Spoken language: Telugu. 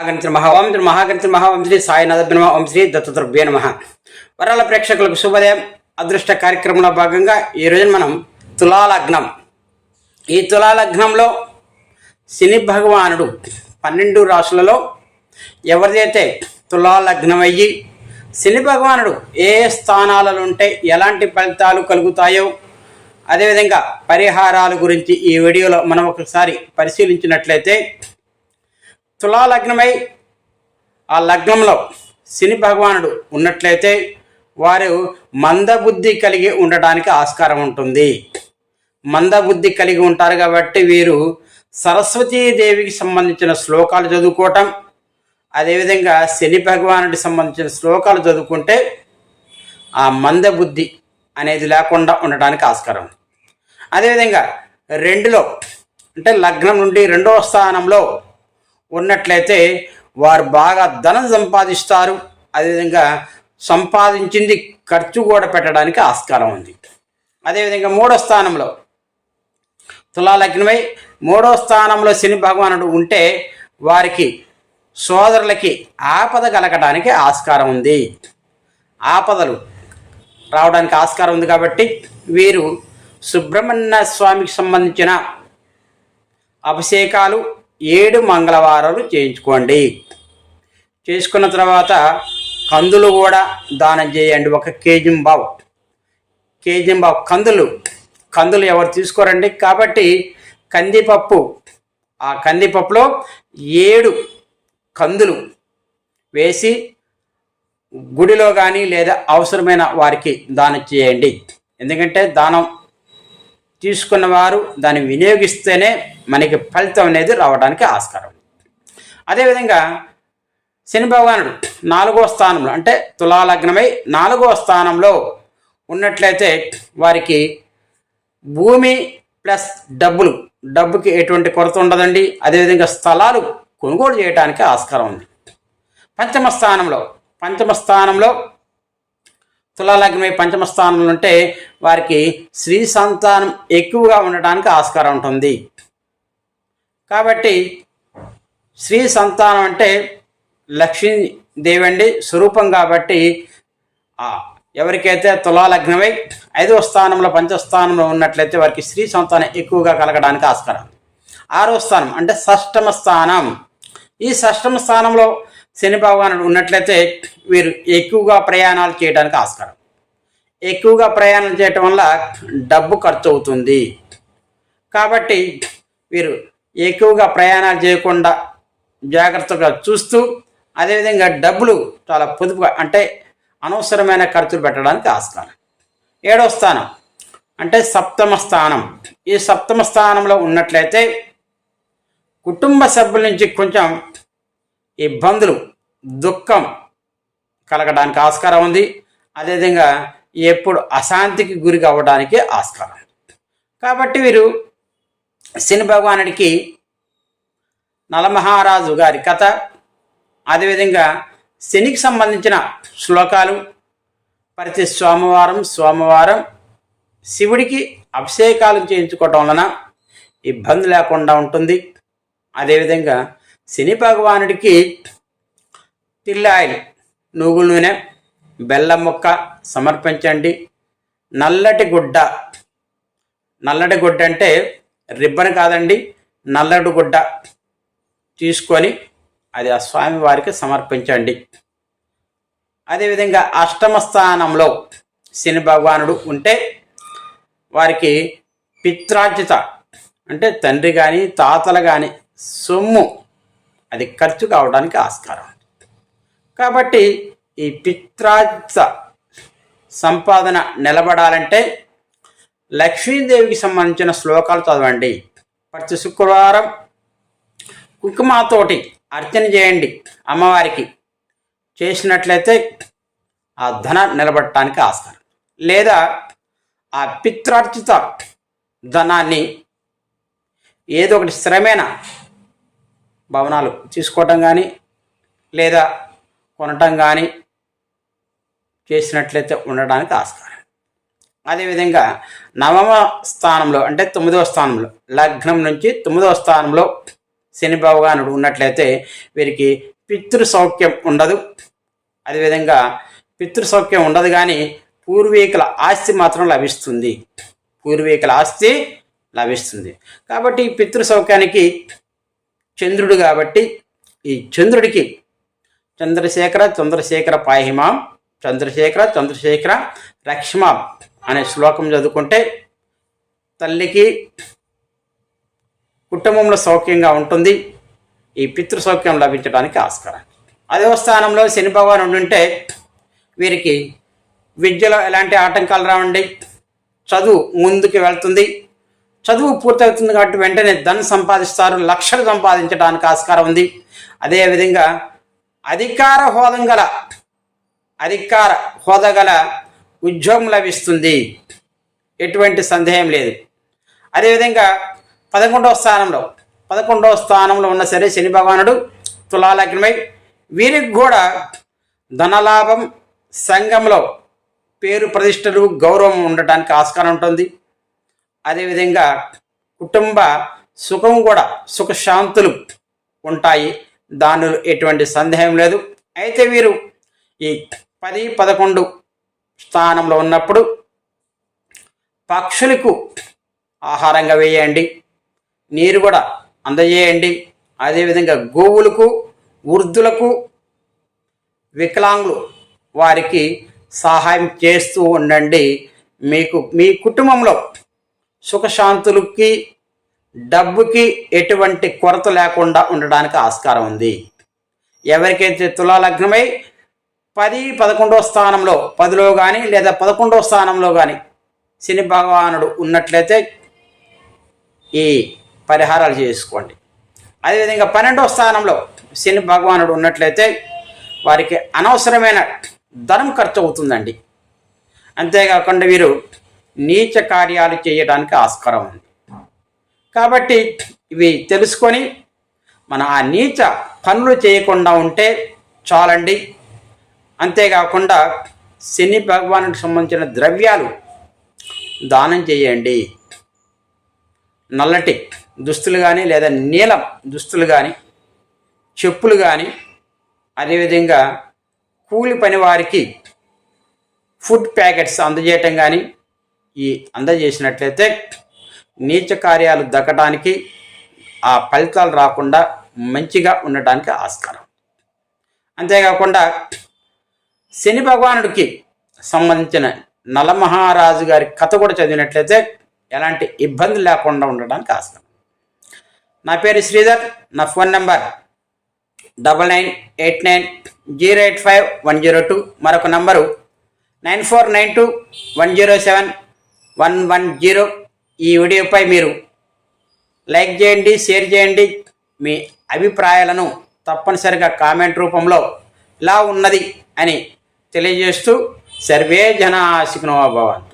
మహాగణిత మహా ఓం శ్రీ మహాగణిత మహా ఓం శ్రీ సాయినాథ నమ. ఓం శ్రీ నమ వరాల ప్రేక్షకులకు శుభోదయం. అదృష్ట కార్యక్రమంలో భాగంగా ఈరోజు మనం తులాలగ్నం. ఈ తులాలగ్నంలో శని భగవానుడు పన్నెండు రాశులలో ఎవరిదైతే తులాలగ్నం అయ్యి శని భగవానుడు ఏ స్థానాలలో ఉంటే ఎలాంటి ఫలితాలు కలుగుతాయో అదేవిధంగా పరిహారాల గురించి ఈ వీడియోలో మనం ఒకసారి పరిశీలించినట్లయితే తులా లగ్నమై ఆ లగ్నంలో శని భగవానుడు ఉన్నట్లయితే వారు మందబుద్ధి కలిగి ఉండటానికి ఆస్కారం ఉంటుంది. మందబుద్ధి కలిగి ఉంటారు కాబట్టి వీరు సరస్వతీదేవికి సంబంధించిన శ్లోకాలు చదువుకోవటం అదేవిధంగా శని భగవానుడికి సంబంధించిన శ్లోకాలు చదువుకుంటే ఆ మందబుద్ధి అనేది లేకుండా ఉండడానికి ఆస్కారం. అదేవిధంగా రెండులో అంటే లగ్నం నుండి రెండవ స్థానంలో ఉన్నట్లయితే వారు బాగా ధనం సంపాదిస్తారు. అదేవిధంగా సంపాదించింది ఖర్చు కూడా పెట్టడానికి ఆస్కారం ఉంది. అదేవిధంగా మూడో స్థానంలో తులాలగ్నమై మూడో స్థానంలో శని భగవానుడు ఉంటే వారికి సోదరులకి ఆపద కలగడానికి ఆస్కారం ఉంది. ఆపదలు రావడానికి ఆస్కారం ఉంది కాబట్టి వీరు సుబ్రహ్మణ్య స్వామికి సంబంధించిన అభిషేకాలు ఏడు మంగళవారాలు చేయించుకోండి. చేసుకున్న తర్వాత కందులు కూడా దానం చేయండి. ఒక కేజీ బావు. కేజీ కందులు. కందులు ఎవరు తీసుకోరండి? కాబట్టి కందిపప్పు. ఆ కందిపప్పులో ఏడు కందులు వేసి గుడిలో కానీ లేదా అవసరమైన వారికి దానం చేయండి. ఎందుకంటే దానం తీసుకున్న వారు దాన్ని వినియోగిస్తేనే మనకి ఫలితం అనేది రావడానికి ఆస్కారం. అదేవిధంగా శని భగవానుడు నాలుగో స్థానంలో అంటే తులాలగ్నమై నాలుగో స్థానంలో ఉన్నట్లయితే వారికి భూమి ప్లస్ డబ్బులు డబ్బుకి ఎటువంటి కొరత ఉండదండి. అదేవిధంగా స్థలాలు కొనుగోలు చేయడానికి ఆస్కారం ఉంది. పంచమ స్థానంలో పంచమ స్థానంలో తులాలగ్నమై పంచమ స్థానంలో ఉంటే వారికి స్త్రీ సంతానం ఎక్కువగా ఉండటానికి ఆస్కారం ఉంటుంది. కాబట్టి స్త్రీ సంతానం అంటే లక్ష్మీదేవి అండి స్వరూపం కాబట్టి ఎవరికైతే తులాలగ్నమై ఐదవ స్థానంలో పంచస్థానంలో ఉన్నట్లయితే వారికి స్త్రీ సంతానం ఎక్కువగా కలగడానికి ఆస్కారం. ఆరో స్థానం అంటే షష్టమ స్థానం. ఈ షష్టమ స్థానంలో శని భగవానుడు ఉన్నట్లయితే వీరు ఎక్కువగా ప్రయాణాలు చేయడానికి ఆస్కారం. ఎక్కువగా ప్రయాణం చేయటం వల్ల డబ్బు ఖర్చు అవుతుంది కాబట్టి వీరు ఎక్కువగా ప్రయాణాలు చేయకుండా జాగ్రత్తగా చూస్తూ అదేవిధంగా డబ్బులు చాలా పొదుపుగా అంటే అనవసరమైన ఖర్చులు పెట్టడానికి ఆస్కారం. ఏడో స్థానం అంటే సప్తమ స్థానం. ఈ సప్తమ స్థానంలో ఉన్నట్లయితే కుటుంబ సభ్యుల నుంచి కొంచెం ఇబ్బందులు దుఃఖం కలగడానికి ఆస్కారం ఉంది అదేవిధంగా ఎప్పుడు అశాంతికి గురి కావడానికి ఆస్కారం ఉంది. కాబట్టి వీరు శని భగవానుడికి నలమహారాజు గారి కథ అదేవిధంగా శనికి సంబంధించిన శ్లోకాలు ప్రతి సోమవారం సోమవారం శివుడికి అభిషేకాలు చేయించుకోవటం వలన ఇబ్బంది లేకుండా ఉంటుంది అదేవిధంగా శని భగవానుడికి తిల్లాయిల్. నువ్వుల నూనె బెల్లం ముక్క సమర్పించండి. నల్లటి గుడ్డ. నల్లటి గుడ్డ అంటే రిబ్బన్ కాదండి నల్లటి గుడ్డ. తీసుకొని అది ఆ స్వామి వారికి సమర్పించండి. అదేవిధంగా అష్టమ స్థానంలో శని భగవానుడు ఉంటే వారికి పిత్రార్జిత అంటే తండ్రి కానీ తాతలు కానీ సొమ్ము అది ఖర్చు కావడానికి ఆస్కారం. కాబట్టి ఈ పిత్రార్జిత సంపాదన నిలబడాలంటే లక్ష్మీదేవికి సంబంధించిన శ్లోకాలు చదవండి. ప్రతి శుక్రవారం కుంకుమతోటి అర్చన చేయండి అమ్మవారికి. చేసినట్లయితే ఆ ధన నిలబడటానికి ఆస్కారం. లేదా ఆ పిత్రార్జిత ధనాన్ని ఏదో ఒకటి స్థిరమైన భవనాలు తీసుకోవటం కానీ లేదా కొనటం కానీ చేసినట్లయితే ఉండడానికి ఆస్కారం. అదేవిధంగా నవమ స్థానంలో అంటే తొమ్మిదవ స్థానంలో లగ్నం నుంచి తొమ్మిదవ స్థానంలో శని భగవానుడు ఉన్నట్లయితే వీరికి పితృ సౌఖ్యం ఉండదు. అదేవిధంగా పితృ సౌఖ్యం ఉండదు కానీ పూర్వీకుల ఆస్తి మాత్రం లభిస్తుంది. పూర్వీకుల ఆస్తి లభిస్తుంది. కాబట్టి ఈ పితృ సౌఖ్యానికి చంద్రుడు కాబట్టి ఈ చంద్రుడికి చంద్రశేఖర చంద్రశేఖర పాహిమాం చంద్రశేఖర చంద్రశేఖర రక్ష్మా అనే శ్లోకం చదువుకుంటే తల్లికి కుటుంబంలో సౌఖ్యంగా ఉంటుంది. ఈ పితృ సౌఖ్యం లభించడానికి ఆస్కారం. అదే స్థానంలో శని భగవాన్ ఉంటే వీరికి విద్యలో ఎలాంటి ఆటంకాలు రావండి. చదువు ముందుకు వెళ్తుంది. చదువు పూర్తవుతుంది కాబట్టి వెంటనే ధన్ సంపాదిస్తారు. లక్షలు సంపాదించడానికి ఆస్కారం ఉంది. అదేవిధంగా అధికార హోదం గల అధికార హోదా గల ఉద్యోగం లభిస్తుంది. ఎటువంటి సందేహం లేదు. అదేవిధంగా పదకొండవ స్థానంలో పదకొండవ స్థానంలో ఉన్న సరే శని భగవానుడు తులాలగ్నమై వీరికి కూడా ధనలాభం సంఘంలో పేరు ప్రతిష్టలు గౌరవం ఉండటానికి ఆస్కారం ఉంటుంది. అదేవిధంగా కుటుంబ సుఖం కూడా సుఖశాంతులు ఉంటాయి. దానిలో ఎటువంటి సందేహం లేదు. అయితే వీరు ఈ పది పదకొండు స్థానంలో ఉన్నప్పుడు పక్షులకు ఆహారంగా వేయండి నీరు కూడా అందజేయండి. అదేవిధంగా గోవులకు వృద్ధులకు వికలాంగులు వారికి సహాయం చేస్తూ ఉండండి. మీకు మీ కుటుంబంలో సుఖశాంతులకి డబ్బుకి ఎటువంటి కొరత లేకుండా ఉండడానికి ఆస్కారం ఉంది. ఎవరికైతే తులాలగ్నమై పది పదకొండో స్థానంలో పదిలో కానీ లేదా పదకొండో స్థానంలో కానీ శని భగవానుడు ఉన్నట్లయితే ఈ పరిహారాలు చేసుకోండి. అదేవిధంగా పన్నెండో స్థానంలో శని భగవానుడు ఉన్నట్లయితే వారికి అనవసరమైన ధనం ఖర్చు అవుతుందండి. అంతేకాకుండా వీరు నీచ కార్యాలు చేయడానికి ఆస్కారం ఉంది. కాబట్టి ఇవి తెలుసుకొని మన ఆ నీచ పనులు చేయకుండా ఉంటే చాలండి. అంతేకాకుండా శని భగవానికి సంబంధించిన ద్రవ్యాలు దానం చేయండి. నల్లటి దుస్తులు కానీ లేదా నీలం దుస్తులు కానీ చెప్పులు కానీ అదేవిధంగా కూలి పని వారికి ఫుడ్ ప్యాకెట్స్ అందజేయటం కానీ ఈ అందజేసినట్లయితే నీచ కార్యాలు దక్కడానికి ఆ ఫలితాలు రాకుండా మంచిగా ఉండటానికి ఆస్కారం. అంతేకాకుండా శని భగవానుడికి సంబంధించిన నలమహారాజు గారి కథ కూడా చదివినట్లయితే ఎలాంటి ఇబ్బంది లేకుండా ఉండడానికి ఆస్కారం. నా పేరు శ్రీధర్ నా phone number double nine eight nine zero eight five one zero two మరొక number nine four nine two one zero seven one one zero ఈ వీడియోపై మీరు లైక్ చేయండి షేర్ చేయండి. మీ అభిప్రాయాలను తప్పనిసరిగా కామెంట్ రూపంలో ఇలా ఉన్నది అని తెలియజేస్తూ సర్వే జనా శిఖనోభవాన్